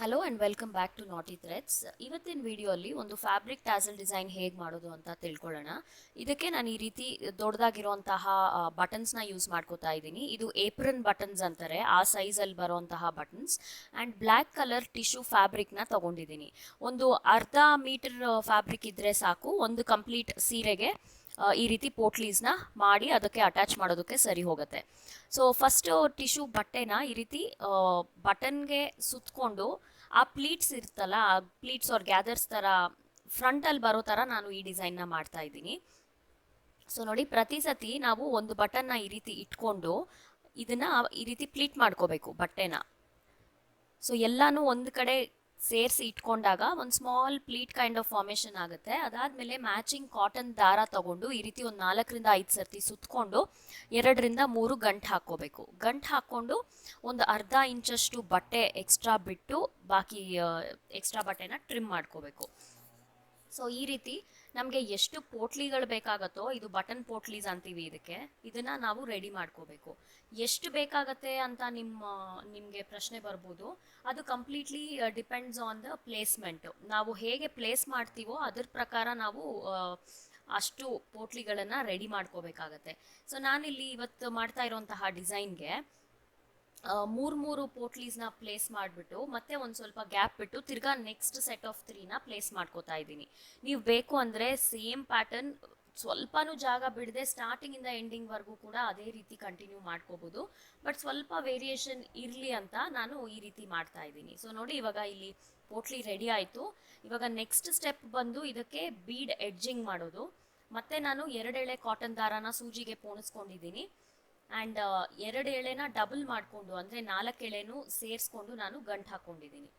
Hello and welcome back to knotty threads ಇವತ್ತಿನ ಅಲ್ಲಿ ಒಂದು ಫ್ಯಾಬ್ರಿಕ್ ಟ್ಯಾಸಲ್ ಡಿಸೈನ್ ಹೇಗೆ ಮಾಡೋದು ಅಂತ ತಿಳ್ಕೊಳ್ಳೋಣ. ಇದಕ್ಕೆ ನಾನು ಈ ರೀತಿ ದೊಡ್ಡದಾಗಿರುವಂತಹ ಬಟನ್ಸ್ನ ಯೂಸ್ ಮಾಡ್ಕೋತಾ ಇದ್ದೀನಿ. ಇದು ಏಪ್ರನ್ ಬಟನ್ಸ್ ಅಂತಾರೆ. ಆ ಸೈಜಲ್ಲಿ ಬರುವಂತಹ buttons and black colour tissue ಫ್ಯಾಬ್ರಿಕ್ನ ತಗೊಂಡಿದ್ದೀನಿ. ಒಂದು ಅರ್ಧ ಮೀಟರ್ ಫ್ಯಾಬ್ರಿಕ್ ಇದ್ದರೆ ಸಾಕು. ಒಂದು ಕಂಪ್ಲೀಟ್ ಸೀರೆಗೆ ಈ ರೀತಿ ಪೋಟ್ಲೀಸ್ನ ಮಾಡಿ ಅದಕ್ಕೆ ಅಟ್ಯಾಚ್ ಮಾಡೋದಕ್ಕೆ ಸರಿ ಹೋಗುತ್ತೆ. ಸೊ ಫಸ್ಟ್ ಟಿಶ್ಯೂ ಬಟ್ಟೆನ ಈ ರೀತಿ ಬಟನ್ಗೆ ಸುತ್ತಕೊಂಡು ಆ ಪ್ಲೀಟ್ಸ್ ಇರ್ತಲ್ಲ, ಆ ಪ್ಲೀಟ್ಸ್ ಅವ್ರ ಗ್ಯಾದರ್ಸ್ ಥರ ಫ್ರಂಟಲ್ಲಿ ಬರೋ ಥರ ನಾನು ಈ ಡಿಸೈನ್ನ ಮಾಡ್ತಾ ಇದ್ದೀನಿ. ಸೊ ನೋಡಿ ಪ್ರತಿ ಸತಿ ನಾವು ಒಂದು ಬಟನ್ನ ಈ ರೀತಿ ಇಟ್ಕೊಂಡು ಇದನ್ನ ಈ ರೀತಿ ಪ್ಲೀಟ್ ಮಾಡ್ಕೋಬೇಕು ಬಟ್ಟೆನ. ಸೊ ಎಲ್ಲಾನು ಒಂದು ಕಡೆ ಸೇರಿಸಿ ಇಟ್ಕೊಂಡಾಗ ಒಂದು small pleat kind of formation ಆಗುತ್ತೆ. ಅದಾದಮೇಲೆ ಮ್ಯಾಚಿಂಗ್ ಕಾಟನ್ ದಾರ ತಗೊಂಡು ಈ ರೀತಿ ಒಂದು ನಾಲ್ಕರಿಂದ ಐದು ಸರ್ತಿ ಸುತ್ತಕೊಂಡು ಎರಡರಿಂದ ಮೂರು ಗಂಟು ಹಾಕ್ಕೋಬೇಕು. ಗಂಟು ಹಾಕ್ಕೊಂಡು ಒಂದು ಅರ್ಧ ಇಂಚಷ್ಟು ಬಟ್ಟೆ ಎಕ್ಸ್ಟ್ರಾ ಬಿಟ್ಟು ಬಾಕಿ ಎಕ್ಸ್ಟ್ರಾ ಬಟ್ಟೆನ ಟ್ರಿಮ್ ಮಾಡ್ಕೋಬೇಕು. ಸೊ ಈ ರೀತಿ ನಮಗೆ ಎಷ್ಟು ಪೋಟ್ಲಿಗಳು ಬೇಕಾಗತ್ತೋ, ಇದು ಬಟನ್ ಪೋಟ್ಲೀಸ್ ಅಂತೀವಿ ಇದಕ್ಕೆ. ಇದನ್ನ ನಾವು ರೆಡಿ ಮಾಡ್ಕೋಬೇಕು. ಎಷ್ಟು ಬೇಕಾಗತ್ತೆ ಅಂತ ನಿಮ್ಮ, ನಿಮಗೆ ಪ್ರಶ್ನೆ ಬರ್ಬೋದು. ಅದು completely depends on the placement ನಾವು ಹೇಗೆ ಪ್ಲೇಸ್ ಮಾಡ್ತೀವೋ ಅದ್ರ ಪ್ರಕಾರ ನಾವು ಅಷ್ಟು ಪೋಟ್ಲಿಗಳನ್ನ ರೆಡಿ ಮಾಡ್ಕೋಬೇಕಾಗತ್ತೆ. ಸೊ ನಾನಿಲ್ಲಿ ಇವತ್ತು ಮಾಡ್ತಾ ಇರೋಂತಹ ಡಿಸೈನ್ಗೆ ಮೂರು ಮೂರು ಪೋಟ್ಲೀಸ್ನ ಪ್ಲೇಸ್ ಮಾಡಿಬಿಟ್ಟು ಮತ್ತೆ ಒಂದು ಸ್ವಲ್ಪ ಗ್ಯಾಪ್ ಬಿಟ್ಟು ತಿರ್ಗಾ ನೆಕ್ಸ್ಟ್ ಸೆಟ್ ಆಫ್ ತ್ರೀನ ಪ್ಲೇಸ್ ಮಾಡ್ಕೋತಾ ಇದ್ದೀನಿ. ನೀವು ಬೇಕು ಅಂದರೆ ಸೇಮ್ ಪ್ಯಾಟರ್ನ್ ಸ್ವಲ್ಪನೂ ಜಾಗ ಬಿಡದೆ ಸ್ಟಾರ್ಟಿಂಗಿಂದ ಎಂಡಿಂಗ್ವರೆಗೂ ಕೂಡ ಅದೇ ರೀತಿ ಕಂಟಿನ್ಯೂ ಮಾಡ್ಕೋಬೋದು. ಬಟ್ ಸ್ವಲ್ಪ ವೇರಿಯೇಷನ್ ಇರಲಿ ಅಂತ ನಾನು ಈ ರೀತಿ ಮಾಡ್ತಾ ಇದ್ದೀನಿ. ಸೊ ನೋಡಿ ಇವಾಗ ಇಲ್ಲಿ ಪೋಟ್ಲಿ ರೆಡಿ ಆಯಿತು. ಇವಾಗ ನೆಕ್ಸ್ಟ್ ಸ್ಟೆಪ್ ಬಂದು ಇದಕ್ಕೆ ಬೀಡ್ ಎಡ್ಜಿಂಗ್ ಮಾಡೋದು. ಮತ್ತೆ ನಾನು ಎರಡೆಳೆ ಕಾಟನ್ ದಾರಾನ ಸೂಜಿಗೆ ಪೋಣಿಸ್ಕೊಂಡಿದ್ದೀನಿ. ಆ್ಯಂಡ್ ಎರಡು ಎಳೆನ ಡಬಲ್ ಮಾಡಿಕೊಂಡು, ಅಂದರೆ ನಾಲ್ಕು ಎಳೆನೂ ಸೇರಿಸ್ಕೊಂಡು ನಾನು ಗಂಟು ಹಾಕ್ಕೊಂಡಿದ್ದೀನಿ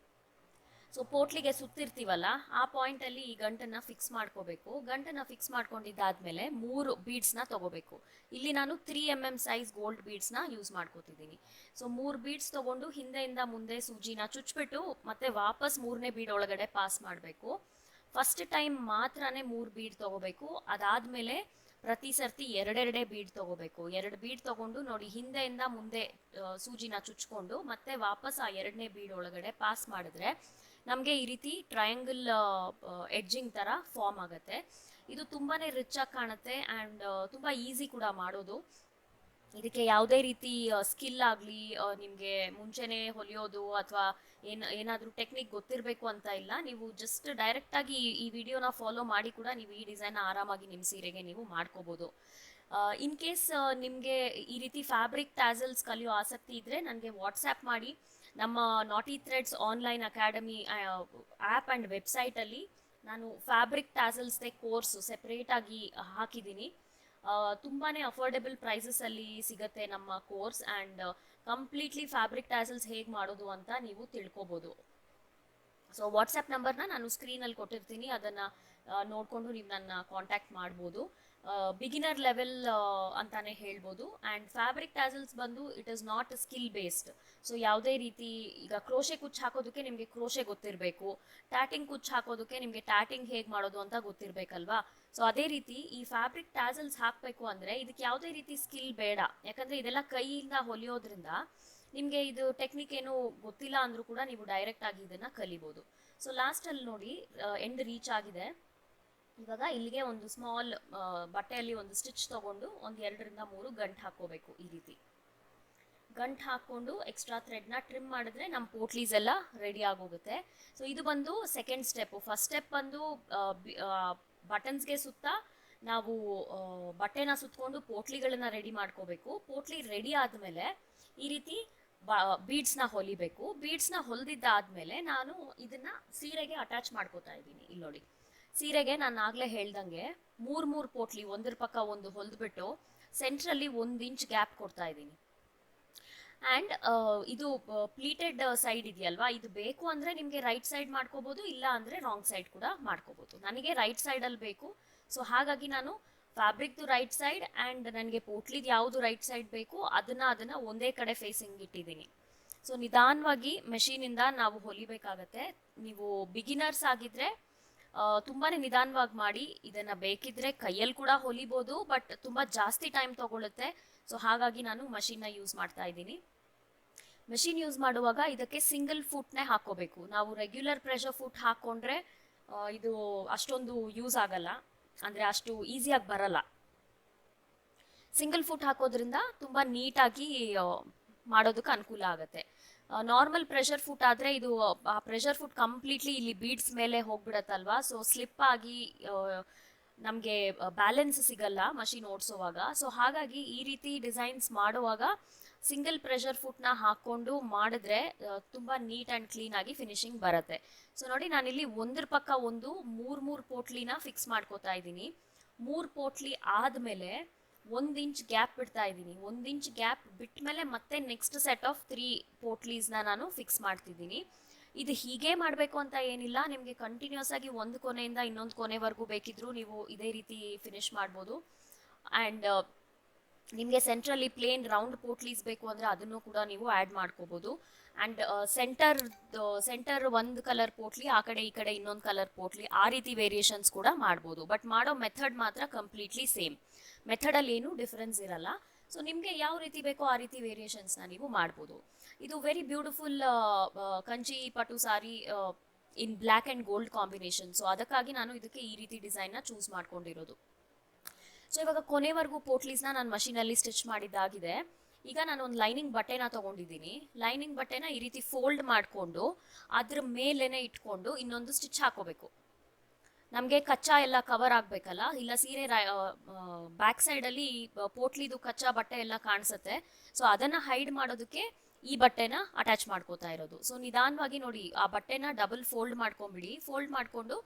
ಸೊ ಪೋಟ್ಲಿಗೆ ಸುತ್ತಿರ್ತೀವಲ್ಲ, ಆ ಪಾಯಿಂಟಲ್ಲಿ ಈ ಗಂಟನ್ನು ಫಿಕ್ಸ್ ಮಾಡ್ಕೋಬೇಕು. ಗಂಟನ್ನು ಫಿಕ್ಸ್ ಮಾಡ್ಕೊಂಡಿದ್ದಾದ್ಮೇಲೆ ಮೂರು ಬೀಡ್ಸ್ನ ತಗೋಬೇಕು. ಇಲ್ಲಿ ನಾನು three M M size gold ಬೀಡ್ಸ್ನ use ಮಾಡ್ಕೋತಿದ್ದೀನಿ. ಸೊ ಮೂರು ಬೀಡ್ಸ್ ತಗೊಂಡು ಹಿಂದೆಯಿಂದ ಮುಂದೆ ಸೂಜಿನ ಚುಚ್ಬಿಟ್ಟು, ಮತ್ತೆ ವಾಪಸ್ ಮೂರನೇ ಬೀಡ್ ಒಳಗಡೆ ಪಾಸ್ ಮಾಡಬೇಕು. ಫಸ್ಟ್ ಟೈಮ್ ಮಾತ್ರನೇ ಮೂರು ಬೀಡ್ ತಗೋಬೇಕು. ಅದಾದಮೇಲೆ ಪ್ರತಿ ಸರ್ತಿ ಎರಡೆರಡೇ ಬೀಡ್ ತಗೋಬೇಕು. ಎರಡು ಬೀಡ್ ತಗೊಂಡು ನೋಡಿ ಹಿಂದೆಯಿಂದ ಮುಂದೆ ಸೂಜಿನ ಚುಚ್ಕೊಂಡು ಮತ್ತೆ ವಾಪಸ್ ಆ ಎರಡನೇ ಬೀಡ್ ಒಳಗಡೆ ಪಾಸ್ ಮಾಡಿದ್ರೆ ನಮಗೆ ಈ ರೀತಿ ಟ್ರಯಾಂಗಲ್ ಎಡ್ಜಿಂಗ್ ಥರ ಫಾರ್ಮ್ ಆಗುತ್ತೆ. ಇದು ತುಂಬಾ ರಿಚ್ ಆಗಿ ಕಾಣುತ್ತೆ ಆ್ಯಂಡ್ ತುಂಬ ಈಸಿ ಕೂಡ ಮಾಡೋದು. ಇದಕ್ಕೆ ಯಾವುದೇ ರೀತಿ ಸ್ಕಿಲ್ ಆಗಲಿ ನಿಮಗೆ ಮುಂಚೆನೇ ಹೊಲಿಯೋದು ಅಥವಾ ಏನು, ಏನಾದರೂ ಟೆಕ್ನಿಕ್ ಗೊತ್ತಿರಬೇಕು ಅಂತ ಇಲ್ಲ. ನೀವು ಜಸ್ಟ್ ಡೈರೆಕ್ಟಾಗಿ ಈ ವಿಡಿಯೋನ ಫಾಲೋ ಮಾಡಿ ಕೂಡ ನೀವು ಈ ಡಿಸೈನ್ ಆರಾಮಾಗಿ ನಿಮ್ಮ ಸೀರೆಗೆ ನೀವು ಮಾಡ್ಕೋಬೋದು. ಇನ್ ಕೇಸ್ ನಿಮಗೆ ಈ ರೀತಿ ಫ್ಯಾಬ್ರಿಕ್ ಟ್ಯಾಸಲ್ಸ್ ಕಲಿಯೋ ಆಸಕ್ತಿ ಇದ್ದರೆ ನನಗೆ ವಾಟ್ಸ್ಆ್ಯಪ್ ಮಾಡಿ. ನಮ್ಮ knotty threads online academy app and ವೆಬ್ಸೈಟಲ್ಲಿ ನಾನು ಫ್ಯಾಬ್ರಿಕ್ ಟ್ಯಾಸಲ್ಸ್ದೇ ಕೋರ್ಸು ಸೆಪ್ರೇಟಾಗಿ ಹಾಕಿದ್ದೀನಿ. ತುಂಬಾನೇ ಅಫೋರ್ಡೆಬಲ್ ಪ್ರೈಸಸ್ ಅಲ್ಲಿ ಸಿಗತ್ತೆ ನಮ್ಮ course and completely fabric tassels ಹೇಗೆ ಮಾಡೋದು ಅಂತ ನೀವು ತಿಳ್ಕೊಬೋದು. ಸೊ ವಾಟ್ಸ್ಆ್ಯಪ್ ನಂಬರ್ನ ನಾನು ಸ್ಕ್ರೀನಲ್ಲಿ ಕೊಟ್ಟಿರ್ತೀನಿ. ಅದನ್ನ ನೋಡ್ಕೊಂಡು ನೀವು ನನ್ನ ಕಾಂಟ್ಯಾಕ್ಟ್ ಮಾಡ್ಬೋದು. ಬಿಗಿನರ್ ಲೆವೆಲ್ ಅಂತಾನೆ ಹೇಳ್ಬೋದು. ಆ್ಯಂಡ್ ಫ್ಯಾಬ್ರಿಕ್ ಟ್ಯಾಸಲ್ಸ್ ಬಂದು it is not skill based so ಯಾವುದೇ ರೀತಿ ಈಗ ಕ್ರೋಶೆ ಕುಚ್ಚು ಹಾಕೋದಕ್ಕೆ ನಿಮಗೆ ಕ್ರೋಶೆ ಗೊತ್ತಿರಬೇಕು. ಟ್ಯಾಟಿಂಗ್ ಕುಚ್ಚು ಹಾಕೋದಕ್ಕೆ ನಿಮಗೆ ಟ್ಯಾಟಿಂಗ್ ಹೇಗೆ ಮಾಡೋದು ಅಂತ ಗೊತ್ತಿರಬೇಕಲ್ವಾ? ಸೊ ಅದೇ ರೀತಿ ಈ ಫ್ಯಾಬ್ರಿಕ್ ಟ್ಯಾಸಲ್ಸ್ ಹಾಕಬೇಕು ಅಂದರೆ ಇದಕ್ಕೆ ಯಾವುದೇ ರೀತಿ ಸ್ಕಿಲ್ ಬೇಡ. ಯಾಕಂದರೆ ಇದೆಲ್ಲ ಕೈಯಿಂದ ಹೊಲಿಯೋದ್ರಿಂದ ನಿಮಗೆ ಇದು ಟೆಕ್ನಿಕ್ ಏನು ಗೊತ್ತಿಲ್ಲ ಅಂದರೂ ಕೂಡ ನೀವು ಡೈರೆಕ್ಟ್ ಆಗಿ ಇದನ್ನು ಕಲಿಬೋದು. ಸೊ ಲಾಸ್ಟಲ್ಲಿ ನೋಡಿ ಎಂಡ್ ರೀಚ್ ಆಗಿದೆ. ಇವಾಗ ಇಲ್ಲಿಗೆ ಒಂದು ಸ್ಮಾಲ್ ಬಟ್ಟೆಯಲ್ಲಿ ಒಂದು ಸ್ಟಿಚ್ ತಗೊಂಡು ಒಂದು ಎರಡರಿಂದ ಮೂರು ಗಂಟು ಹಾಕೋಬೇಕು ಈ ರೀತಿ. ಗಂಟು ಹಾಕ್ಕೊಂಡು ಎಕ್ಸ್ಟ್ರಾ ಥ್ರೆಡ್ನ ಟ್ರಿಮ್ ಮಾಡಿದ್ರೆ ನಮ್ಮ ಪೋಟ್ಲೀಸ್ ಎಲ್ಲ ರೆಡಿ ಆಗೋಗುತ್ತೆ. ಸೊ ಇದು ಬಂದು ಸೆಕೆಂಡ್ ಸ್ಟೆಪ್ಪು ಫಸ್ಟ್ ಸ್ಟೆಪ್ ಬಂದು ಬಟನ್ಸ್ಗೆ ಸುತ್ತ ನಾವು ಬಟ್ಟೆನ ಸುತ್ತಕೊಂಡು ಪೋಟ್ಲಿಗಳನ್ನ ರೆಡಿ ಮಾಡ್ಕೋಬೇಕು. ಪೋಟ್ಲಿ ರೆಡಿ ಆದಮೇಲೆ ಈ ರೀತಿ ಬೀಡ್ಸ್ನ ಹೊಲಿಬೇಕು. ಬೀಡ್ಸ್ನ ಹೊಲಿದಿದ್ದಾದ್ಮೇಲೆ ನಾನು ಇದನ್ನ ಸೀರೆಗೆ ಅಟ್ಯಾಚ್ ಮಾಡ್ಕೋತಾ ಇದ್ದೀನಿ ಇಲ್ಲಿ ನೋಡಿ ಸೀರೆಗೆ ನಾನು ಆಗಲೇ ಹೇಳ್ದಂಗೆ ಮೂರು ಮೂರು ಪೋಟ್ಲಿ ಒಂದ್ರ ಪಕ್ಕ ಒಂದು ಹೊಲ್ದ್ಬಿಟ್ಟು ಸೆಂಟ್ರಲ್ಲಿ ಒಂದ್ ಇಂಚ್ ಗ್ಯಾಪ್ ಕೊಡ್ತಾ ಇದ್ದೀನಿ. ಅಂಡ್ ಇದು ಪ್ಲೀಟೆಡ್ ಸೈಡ್ ಇದೆಯಲ್ವಾ? ಇದು ಬೇಕು ಅಂದ್ರೆ ನಿಮಗೆ ರೈಟ್ ಸೈಡ್ ಮಾಡ್ಕೋಬಹುದು ಇಲ್ಲ ಅಂದ್ರೆ ರಾಂಗ್ ಸೈಡ್ ಕೂಡ ಮಾಡ್ಕೋಬಹುದು ನನಗೆ ರೈಟ್ ಸೈಡ್ ಅಲ್ಲಿ ಬೇಕು. ಸೊ ಹಾಗಾಗಿ ನಾನು ಫ್ಯಾಬ್ರಿಕ್ದು ರೈಟ್ ಸೈಡ್ ಆ್ಯಂಡ್ ನನಗೆ ಪೋಟ್ಲಿದ್ ಯಾವುದು ರೈಟ್ ಸೈಡ್ ಬೇಕು, ಅದನ್ನ ಅದನ್ನ ಒಂದೇ ಕಡೆ ಫೇಸಿಂಗ್ ಇಟ್ಟಿದ್ದೀನಿ. ಸೊ ನಿಧಾನವಾಗಿ ಮೆಷಿನಿಂದ ನಾವು ಹೊಲಿಬೇಕಾಗತ್ತೆ. ನೀವು ಬಿಗಿನರ್ಸ್ ಆಗಿದ್ರೆ ತುಂಬಾನೇ ನಿಧಾನವಾಗಿ ಮಾಡಿ ಇದನ್ನ ಬೇಕಿದ್ರೆ ಕೈಯಲ್ಲಿ ಕೂಡ ಹೊಲಿಬೋದು ಬಟ್ ತುಂಬಾ ಜಾಸ್ತಿ ಟೈಮ್ ತಗೊಳುತ್ತೆ. ಸೊ ಹಾಗಾಗಿ ನಾನು ಮಷಿನ್ನ ಯೂಸ್ ಮಾಡ್ತಾ ಇದ್ದೀನಿ. ಮೆಷಿನ್ ಯೂಸ್ ಮಾಡುವಾಗ ಇದಕ್ಕೆ ಸಿಂಗಲ್ ಫುಟ್ನೇ ಹಾಕೋಬೇಕು ನಾವು ರೆಗ್ಯುಲರ್ ಪ್ರೆಷರ್ ಫುಟ್ ಹಾಕೊಂಡ್ರೆ ಇದು ಅಷ್ಟೊಂದು ಯೂಸ್ ಆಗಲ್ಲ. ಅಂದ್ರೆ ಅಷ್ಟು ಈಸಿಯಾಗಿ ಬರಲ್ಲ. ಸಿಂಗಲ್ ಫುಟ್ ಹಾಕೋದ್ರಿಂದ ತುಂಬಾ ನೀಟಾಗಿ ಮಾಡೋದಕ್ಕೆ ಅನುಕೂಲ ಆಗುತ್ತೆ. ನಾರ್ಮಲ್ ಪ್ರೆಷರ್ ಫುಟ್ ಆದರೆ ಇದು, ಆ ಪ್ರೆಷರ್ ಫುಟ್ ಕಂಪ್ಲೀಟ್ಲಿ ಇಲ್ಲಿ ಬೀಡ್ಸ್ ಮೇಲೆ ಹೋಗ್ಬಿಡತ್ತಲ್ವಾ? ಸೊ ಸ್ಲಿಪ್ ಆಗಿ ನಮಗೆ ಬ್ಯಾಲೆನ್ಸ್ ಸಿಗಲ್ಲ ಮಷಿನ್ ಓಡಿಸೋವಾಗ. ಸೊ ಹಾಗಾಗಿ ಈ ರೀತಿ ಡಿಸೈನ್ಸ್ ಮಾಡುವಾಗ ಸಿಂಗಲ್ ಪ್ರೆಷರ್ ಫುಟ್ನ ಹಾಕ್ಕೊಂಡು ಮಾಡಿದ್ರೆ ತುಂಬ ನೀಟ್ ಆ್ಯಂಡ್ ಕ್ಲೀನ್ ಆಗಿ ಫಿನಿಶಿಂಗ್ ಬರುತ್ತೆ. ಸೊ ನೋಡಿ ನಾನಿಲ್ಲಿ ಒಂದ್ರ ಪಕ್ಕ ಒಂದು, ಮೂರು ಮೂರು ಪೋಟ್ಲಿನ ಫಿಕ್ಸ್ ಮಾಡ್ಕೋತಾ ಇದ್ದೀನಿ. ಮೂರು ಪೋಟ್ಲಿ ಆದಮೇಲೆ ಒಂದು ಇಂಚ್ ಗ್ಯಾಪ್ ಬಿಡ್ತಾ ಇದ್ದೀನಿ. ಒಂದು ಇಂಚ್ ಗ್ಯಾಪ್ ಬಿಟ್ಮೇಲೆ ಮತ್ತೆ ನೆಕ್ಸ್ಟ್ ಸೆಟ್ ಆಫ್ ತ್ರೀ ಪೋಟ್ಲೀಸ್ನ ನಾನು ಫಿಕ್ಸ್ ಮಾಡ್ತಿದ್ದೀನಿ. ಇದು ಹೀಗೆ ಮಾಡಬೇಕು ಅಂತ ಏನಿಲ್ಲ. ನಿಮಗೆ ಕಂಟಿನ್ಯೂಸ್ ಆಗಿ ಒಂದು ಕೊನೆಯಿಂದ ಇನ್ನೊಂದು ಕೊನೆವರೆಗೂ ಬೇಕಿದ್ರೂ ನೀವು ಇದೇ ರೀತಿ ಫಿನಿಶ್ ಮಾಡ್ಬೋದು. ಆ್ಯಂಡ್ ನಿಮಗೆ ಸೆಂಟ್ರಲ್ಲಿ ಪ್ಲೇನ್ ರೌಂಡ್ ಪೋಟ್ಲೀಸ್ ಬೇಕು ಅಂದರೆ ಅದನ್ನು ಕೂಡ ನೀವು ಆ್ಯಡ್ ಮಾಡ್ಕೋಬೋದು. ಆ್ಯಂಡ್ ಸೆಂಟರ್ ಸೆಂಟರ್ ಒಂದು ಕಲರ್ ಪೋಟ್ಲಿ ಆ ಕಡೆ ಈ ಕಡೆ ಇನ್ನೊಂದು ಕಲರ್ ಪೋಟ್ಲಿ ಆ ರೀತಿ ವೇರಿಯೇಷನ್ಸ್ ಕೂಡ ಮಾಡ್ಬೋದು. ಬಟ್ ಮಾಡೋ ಮೆಥಡ್ ಮಾತ್ರ ಕಂಪ್ಲೀಟ್ಲಿ ಸೇಮ್ ಮೆಥಡಲ್ಲಿ ಏನೂ ಡಿಫ್ರೆನ್ಸ್ ಇರಲ್ಲ. ಸೊ ನಿಮಗೆ ಯಾವ ರೀತಿ ಬೇಕೋ ಆ ರೀತಿ ವೇರಿಯೇಷನ್ಸ್ನ ನೀವು ಮಾಡ್ಬೋದು. ಇದು very beautiful Kanchi pattu sari in black and gold combination so ಅದಕ್ಕಾಗಿ ನಾನು ಇದಕ್ಕೆ ಈ ರೀತಿ ಡಿಸೈನ್ನ ಚೂಸ್ ಮಾಡ್ಕೊಂಡಿರೋದು. ಸೊ ಇವಾಗ ಕೊನೆವರೆಗೂ ಪೋಟ್ಲೀಸ್ನ ನಾನು ಮಷೀನಲ್ಲಿ ಸ್ಟಿಚ್ ಮಾಡಿದ್ದಾಗಿದೆ. ಈಗ ನಾನು ಒಂದು ಲೈನಿಂಗ್ ಬಟ್ಟೆನ ತೊಗೊಂಡಿದ್ದೀನಿ. ಲೈನಿಂಗ್ ಬಟ್ಟೆನ ಈ ರೀತಿ ಫೋಲ್ಡ್ ಮಾಡಿಕೊಂಡು, ಅದ್ರ ಮೇಲೇನೆ ಇಟ್ಕೊಂಡು ಇನ್ನೊಂದು ಸ್ಟಿಚ್ ಹಾಕೋಬೇಕು. ನಮಗೆ ಕಚ್ಚಾ ಎಲ್ಲ ಕವರ್ ಆಗಬೇಕಲ್ಲ? ಇಲ್ಲ ಸೀರೆ ಬ್ಯಾಕ್ ಸೈಡಲ್ಲಿ ಪೋಟ್ಲಿದು ಕಚ್ಚಾ ಬಟ್ಟೆ ಎಲ್ಲ ಕಾಣಿಸುತ್ತೆ. ಸೊ ಅದನ್ನು ಹೈಡ್ ಮಾಡೋದಕ್ಕೆ ಈ ಬಟ್ಟೆನ ಅಟ್ಯಾಚ್ ಮಾಡ್ಕೋತಾ ಇರೋದು. ಸೊ ನಿಧಾನವಾಗಿ ನೋಡಿ, ಆ ಬಟ್ಟೆನ ಡಬಲ್ ಫೋಲ್ಡ್ ಮಾಡ್ಕೊಂಬಿಡಿ. ಫೋಲ್ಡ್ ಮಾಡಿಕೊಂಡು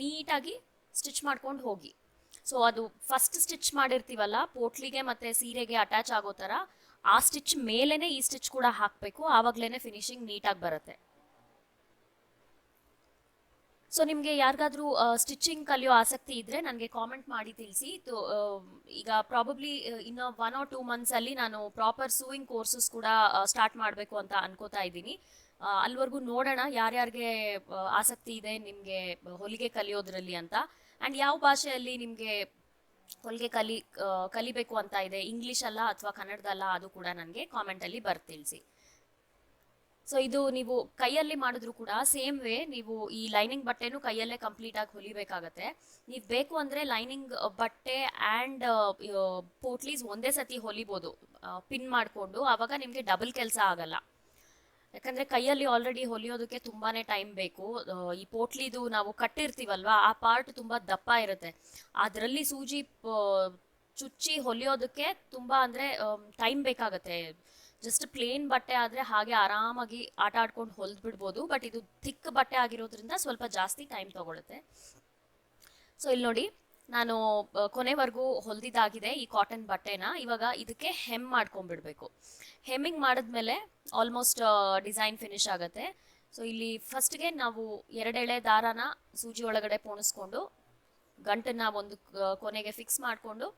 ನೀಟಾಗಿ ಸ್ಟಿಚ್ ಮಾಡ್ಕೊಂಡು ಹೋಗಿ. ಸೊ ಅದು ಫಸ್ಟ್ ಸ್ಟಿಚ್ ಮಾಡಿರ್ತೀವಲ್ಲ, ಪೋಟ್ಲಿಗೆ ಮತ್ತು ಸೀರೆಗೆ ಅಟ್ಯಾಚ್ ಆಗೋ ಥರ, ಆ ಸ್ಟಿಚ್ ಮೇಲೇ ಈ ಸ್ಟಿಚ್ ಕೂಡ ಹಾಕಬೇಕು. ಆವಾಗಲೇ ಫಿನಿಶಿಂಗ್ ನೀಟಾಗಿ ಬರುತ್ತೆ. ಸೊ ನಿಮಗೆ ಯಾರಿಗಾದ್ರೂ ಸ್ಟಿಚಿಂಗ್ ಕಲಿಯೋ ಆಸಕ್ತಿ ಇದ್ದರೆ ನನಗೆ ಕಾಮೆಂಟ್ ಮಾಡಿ ತಿಳಿಸಿ. ಈಗ ಪ್ರಾಬಬ್ಲಿ ಇನ್ನು ಒನ್ ಆರ್ ಟೂ ಮಂತ್ಸಲ್ಲಿ ನಾನು ಪ್ರಾಪರ್ ಸೂಯಿಂಗ್ ಕೋರ್ಸಸ್ ಕೂಡ ಸ್ಟಾರ್ಟ್ ಮಾಡಬೇಕು ಅಂತ ಅನ್ಕೋತಾ ಇದ್ದೀನಿ. ಅಲ್ಲಿವರೆಗೂ ನೋಡೋಣ ಯಾರ್ಯಾರಿಗೆ ಆಸಕ್ತಿ ಇದೆ ನಿಮಗೆ ಹೊಲಿಗೆ ಕಲಿಯೋದ್ರಲ್ಲಿ ಅಂತ. ಆ್ಯಂಡ್ ಯಾವ ಭಾಷೆಯಲ್ಲಿ ನಿಮಗೆ ಹೊಲಿಗೆ ಕಲಿ ಕಲಿಬೇಕು ಅಂತ ಇದೆ ಇಂಗ್ಲೀಷ್ ಅಲ್ಲ ಅಥವಾ ಕನ್ನಡದಲ್ಲ ಅದು ಕೂಡ ನನಗೆ ಕಾಮೆಂಟಲ್ಲಿ ಬರ್ದು ತಿಳಿಸಿ. ಸೊ ಇದು ನೀವು ಕೈಯಲ್ಲಿ ಮಾಡಿದ್ರು ಕೂಡ ಸೇಮ್ ವೇ ನೀವು ಈ ಲೈನಿಂಗ್ ಬಟ್ಟೆನೂ ಕೈಯಲ್ಲೇ ಕಂಪ್ಲೀಟ್ ಆಗಿ ಹೊಲಿಬೇಕಾಗತ್ತೆ. ನೀವು ಬೇಕು ಅಂದ್ರೆ ಲೈನಿಂಗ್ ಬಟ್ಟೆ ಆ್ಯಂಡ್ ಪೋಟ್ಲೀಸ್ ಒಂದೇ ಸತಿ ಹೊಲಿಬೋದು ಪಿನ್ ಮಾಡಿಕೊಂಡು. ಆವಾಗ ನಿಮಗೆ ಡಬಲ್ ಕೆಲಸ ಆಗಲ್ಲ. ಯಾಕಂದ್ರೆ ಕೈಯಲ್ಲಿ ಆಲ್ರೆಡಿ ಹೊಲಿಯೋದಕ್ಕೆ ತುಂಬಾನೇ ಟೈಮ್ ಬೇಕು. ಈ ಪೋಟ್ಲಿದು ನಾವು ಕಟ್ಟಿರ್ತೀವಲ್ವಾ, ಆ ಪಾರ್ಟ್ ತುಂಬಾ ದಪ್ಪ ಇರುತ್ತೆ. ಅದರಲ್ಲಿ ಸೂಜಿ ಚುಚ್ಚಿ ಹೊಲಿಯೋದಕ್ಕೆ ತುಂಬಾ ಅಂದ್ರೆ ಟೈಮ್ ಬೇಕಾಗತ್ತೆ. ಜಸ್ಟ್ ಪ್ಲೇನ್ ಬಟ್ಟೆ ಆದರೆ ಹಾಗೆ ಆರಾಮಾಗಿ ಆಟ ಆಡ್ಕೊಂಡು ಹೊಲ್ದು ಬಿಡ್ಬೋದು ಬಟ್ ಇದು ಥಿಕ್ ಬಟ್ಟೆ ಆಗಿರೋದ್ರಿಂದ ಸ್ವಲ್ಪ ಜಾಸ್ತಿ ಟೈಮ್ ತಗೊಳುತ್ತೆ. ಸೊ ಇಲ್ಲಿ ನೋಡಿ, ನಾನು ಕೊನೆವರೆಗೂ ಹೊಲ್ದಿದ್ದಾಗಿದೆ ಈ ಕಾಟನ್ ಬಟ್ಟೆನ. ಇವಾಗ ಇದಕ್ಕೆ ಹೆಮ್ ಮಾಡ್ಕೊಂಡ್ಬಿಡ್ಬೇಕು. ಹೆಮ್ಮಿಂಗ್ ಮಾಡಿದ್ಮೇಲೆ ಆಲ್ಮೋಸ್ಟ್ ಡಿಸೈನ್ ಫಿನಿಶ್ ಆಗುತ್ತೆ. ಸೊ ಇಲ್ಲಿ ಫಸ್ಟ್ಗೆ ನಾವು ಎರಡೆಳೆ ದಾರಾನ ಸೂಜಿ ಒಳಗಡೆ ಪೋಣಿಸ್ಕೊಂಡು, ಗಂಟನ್ನ ಒಂದು ಕೊನೆಗೆ ಫಿಕ್ಸ್ ಮಾಡಿಕೊಂಡು,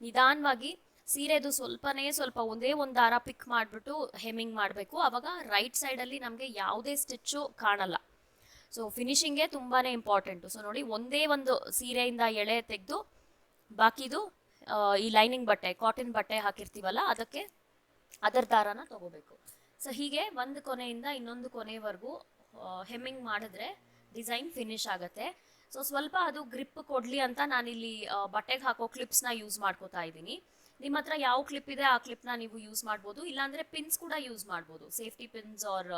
ನಿಧಾನವಾಗಿ ಸೀರೆದು ಸ್ವಲ್ಪನೇ ಸ್ವಲ್ಪ ಒಂದೇ ಒಂದು ದಾರ ಪಿಕ್ ಮಾಡಿಬಿಟ್ಟು ಹೆಮ್ಮಿಂಗ್ ಮಾಡಬೇಕು. ಆವಾಗ ರೈಟ್ ಸೈಡಲ್ಲಿ ನಮಗೆ ಯಾವುದೇ ಸ್ಟಿಚ್ಚು ಕಾಣಲ್ಲ. ಸೊ ಫಿನಿಷಿಂಗೇ ತುಂಬಾ ಇಂಪಾರ್ಟೆಂಟು ಸೊ ನೋಡಿ ಒಂದೇ ಒಂದು ಸೀರೆಯಿಂದ ಎಳೆ ತೆಗೆದು, ಬಾಕಿದು ಈ ಲೈನಿಂಗ್ ಬಟ್ಟೆ ಕಾಟನ್ ಬಟ್ಟೆ ಹಾಕಿರ್ತೀವಲ್ಲ, ಅದಕ್ಕೆ ಅದರ ದಾರಾನ ತಗೋಬೇಕು. ಸೊ ಹೀಗೆ ಒಂದು ಕೊನೆಯಿಂದ ಇನ್ನೊಂದು ಕೊನೆವರೆಗೂ ಹೆಮ್ಮಿಂಗ್ ಮಾಡಿದ್ರೆ ಡಿಸೈನ್ ಫಿನಿಶ್ ಆಗುತ್ತೆ. ಸೊ ಸ್ವಲ್ಪ ಅದು ಗ್ರಿಪ್ ಕೊಡಲಿ ಅಂತ ನಾನಿಲ್ಲಿ ಬಟ್ಟೆಗೆ ಹಾಕೋ ಕ್ಲಿಪ್ಸ್ನ ಯೂಸ್ ಮಾಡ್ಕೋತಾ ಇದ್ದೀನಿ. ನಿಮ್ಮ ಹತ್ರ ಯಾವ ಕ್ಲಿಪ್ ಇದೆ, ಆ ಕ್ಲಿಪ್ನ ನೀವು ಯೂಸ್ ಮಾಡ್ಬೋದು. ಇಲ್ಲಾಂದ್ರೆ ಪಿನ್ಸ್ ಕೂಡ ಯೂಸ್ ಮಾಡ್ಬೋದು. ಸೇಫ್ಟಿ ಪಿನ್ಸ್ ಆರ್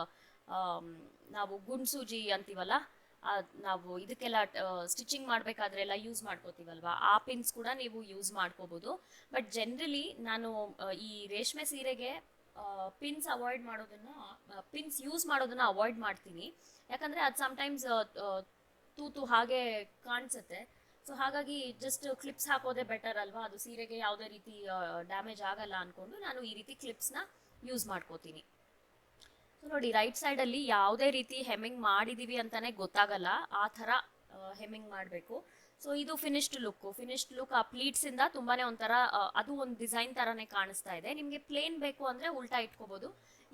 ನಾವು ಗುಂಡ್ಸೂಜಿ ಅಂತೀವಲ್ಲ ನಾವು ಇದಕ್ಕೆಲ್ಲ ಸ್ಟಿಚಿಂಗ್ ಮಾಡಬೇಕಾದ್ರೆ ಎಲ್ಲ ಯೂಸ್ ಮಾಡ್ಕೋತೀವಲ್ವಾ? ಆ ಪಿನ್ಸ್ ಕೂಡ ನೀವು ಯೂಸ್ ಮಾಡ್ಕೋಬೋದು. ಬಟ್ ಜನರಲಿ ನಾನು ಈ ರೇಷ್ಮೆ ಸೀರೆಗೆ ಪಿನ್ಸ್ ಅವಾಯ್ಡ್ ಮಾಡೋದನ್ನ ಪಿನ್ಸ್ ಯೂಸ್ ಮಾಡೋದನ್ನ ಅವಾಯ್ಡ್ ಮಾಡ್ತೀನಿ. ಯಾಕಂದರೆ ಅದು ಸಮ್ಟೈಮ್ಸ್ ತೂತು ಹಾಗೆ ಕಾಣಿಸುತ್ತೆ. ಸೊ ಹಾಗಾಗಿ ಜಸ್ಟ್ ಕ್ಲಿಪ್ಸ್ ಹಾಕೋದೇ ಬೆಟರ್ ಅಲ್ವಾ? ಅದು ಸೀರೆಗೆ ಯಾವುದೇ ರೀತಿ ಡ್ಯಾಮೇಜ್ ಆಗಲ್ಲ ಅನ್ಕೊಂಡು ನಾನು ಈ ರೀತಿ ಕ್ಲಿಪ್ಸ್ನ ಯೂಸ್ ಮಾಡ್ಕೋತೀನಿ. ಸೊ ನೋಡಿ ರೈಟ್ ಸೈಡಲ್ಲಿ ಯಾವುದೇ ರೀತಿ ಹೆಮ್ಮಿಂಗ್ ಮಾಡಿದೀವಿ ಅಂತಾನೆ ಗೊತ್ತಾಗಲ್ಲ. ಆ ಥರ ಹೆಮ್ಮಿಂಗ್ ಮಾಡಬೇಕು. ಸೊ ಇದು ಫಿನಿಶ್ಡ್ ಲುಕ್ ಫಿನಿಶ್ಡ್ ಲುಕ್ ಆ ಪ್ಲೀಟ್ಸಿಂದ ತುಂಬಾನೇ ಒಂಥರ ಅದು ಒಂದು ಡಿಸೈನ್ ತರಾನೇ ಕಾಣಿಸ್ತಾ ಇದೆ. ನಿಮಗೆ ಪ್ಲೇನ್ ಬೇಕು ಅಂದ್ರೆ ಉಲ್ಟಾ ಇಟ್ಕೋಬೋದು.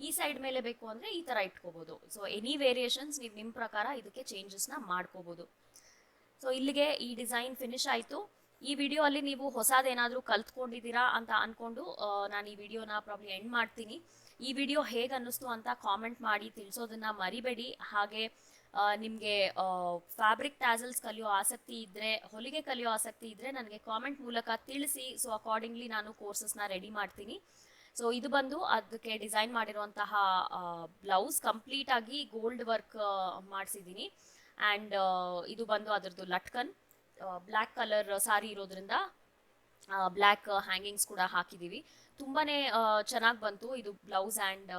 ಈ ಸೈಡ್ ಮೇಲೆ ಬೇಕು ಅಂದ್ರೆ ಈ ಥರ ಇಟ್ಕೋಬೋದು. ಸೊ ಎನಿ ವೇರಿಯೇಷನ್ಸ್ ನೀವು ನಿಮ್ಮ ಪ್ರಕಾರ ಇದಕ್ಕೆ ಚೇಂಜಸ್ನ ಮಾಡ್ಕೋಬೋದು. ಸೊ ಇಲ್ಲಿಗೆ ಈ ಡಿಸೈನ್ ಫಿನಿಶ್ ಆಯಿತು. ಈ ವಿಡಿಯೋ ಅಲ್ಲಿ ನೀವು ಹೊಸದೇನಾದರೂ ಕಲ್ತ್ಕೊಂಡಿದ್ದೀರಾ ಅಂತ ಅನ್ಕೊಂಡು ನಾನು ಈ ವಿಡಿಯೋನ ಪ್ರಾಬ್ಲಿ ಎಂಡ್ ಮಾಡ್ತೀನಿ. ಈ ವಿಡಿಯೋ ಹೇಗೆ ಅನ್ನಿಸ್ತು ಅಂತ ಕಾಮೆಂಟ್ ಮಾಡಿ, ತಿಳಿಸೋದನ್ನ ಮರಿಬೇಡಿ. ಹಾಗೆ ನಿಮಗೆ ಫ್ಯಾಬ್ರಿಕ್ ಟ್ಯಾಸಲ್ಸ್ ಕಲಿಯೋ ಆಸಕ್ತಿ ಇದ್ದರೆ ಹೊಲಿಗೆ ಕಲಿಯೋ ಆಸಕ್ತಿ ಇದ್ದರೆ ನನಗೆ ಕಾಮೆಂಟ್ ಮೂಲಕ ತಿಳಿಸಿ. ಸೊ ಅಕಾರ್ಡಿಂಗ್ಲಿ ನಾನು ಕೋರ್ಸಸ್ನ ರೆಡಿ ಮಾಡ್ತೀನಿ. ಸೊ ಇದು ಬಂದು ಅದಕ್ಕೆ ಡಿಸೈನ್ ಮಾಡಿರುವಂತಹ ಬ್ಲೌಸ್ ಕಂಪ್ಲೀಟ್ ಆಗಿ ಗೋಲ್ಡ್ ವರ್ಕ್ ಮಾಡಿಸಿದ್ದೀನಿ. ಆ್ಯಂಡ್ ಇದು ಬಂದು ಅದರದ್ದು ಲಟ್ಕನ್. ಬ್ಲ್ಯಾಕ್ ಕಲರ್ ಸಾರಿ ಇರೋದ್ರಿಂದ ಬ್ಲ್ಯಾಕ್ ಹ್ಯಾಂಗಿಂಗ್ಸ್ ಕೂಡ ಹಾಕಿದ್ದೀವಿ ತುಂಬಾ ಚೆನ್ನಾಗಿ ಬಂತು. ಇದು ಬ್ಲೌಸ್ ಆ್ಯಂಡ್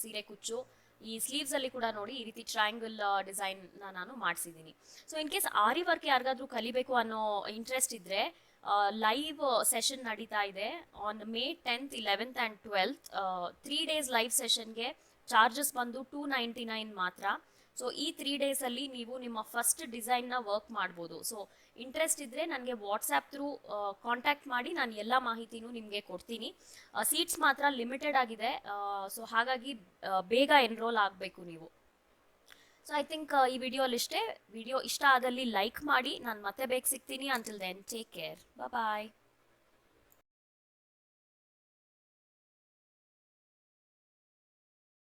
ಸೀರೆ ಕುಚ್ಚು. ಈ ಸ್ಲೀವ್ಸ್ ಅಲ್ಲಿ ಕೂಡ ನೋಡಿ ಈ ರೀತಿ ಟ್ರಯಾಂಗಲ್ ಡಿಸೈನ್ ನಾನು ಮಾಡಿಸಿದ್ದೀನಿ. So in case aari work ಯಾರಿಗಾದ್ರೂ ಕಲಿಬೇಕು ಅನ್ನೋ ಇಂಟ್ರೆಸ್ಟ್ ಇದ್ರೆ ಲೈವ್ ಸೆಷನ್ ನಡೀತಾ ಇದೆ. On May tenth eleventh and twelfth three days live ಸೆಷನ್ಗೆ charges ಬಂದು ಟೂ ನೈಂಟಿ ನೈನ್ ಮಾತ್ರ. ಸೊ ಈ ತ್ರೀ ಡೇಸಲ್ಲಿ ನೀವು ನಿಮ್ಮ ಫಸ್ಟ್ ಡಿಸೈನ್ನ ವರ್ಕ್ ಮಾಡ್ಬೋದು. ಸೊ ಇಂಟ್ರೆಸ್ಟ್ ಇದ್ದರೆ ನನಗೆ ವಾಟ್ಸ್ಆ್ಯಪ್ ಥ್ರೂ ಕಾಂಟ್ಯಾಕ್ಟ್ ಮಾಡಿ ನಾನು ಎಲ್ಲ ಮಾಹಿತಿನೂ ನಿಮಗೆ ಕೊಡ್ತೀನಿ. ಸೀಟ್ಸ್ ಮಾತ್ರ ಲಿಮಿಟೆಡ್ ಆಗಿದೆ. ಸೊ ಹಾಗಾಗಿ ಬೇಗ ಎನ್ರೋಲ್ ಆಗಬೇಕು ನೀವು. ಸೊ ಐ ಥಿಂಕ್ ಈ ವಿಡಿಯೋ ಇಷ್ಟೇ. ವಿಡಿಯೋ ಇಷ್ಟ ಆದಲ್ಲಿ ಲೈಕ್ ಮಾಡಿ, ನಾನು ಮತ್ತೆ ಬೇಗ ಸಿಗ್ತೀನಿ. Until then take care bye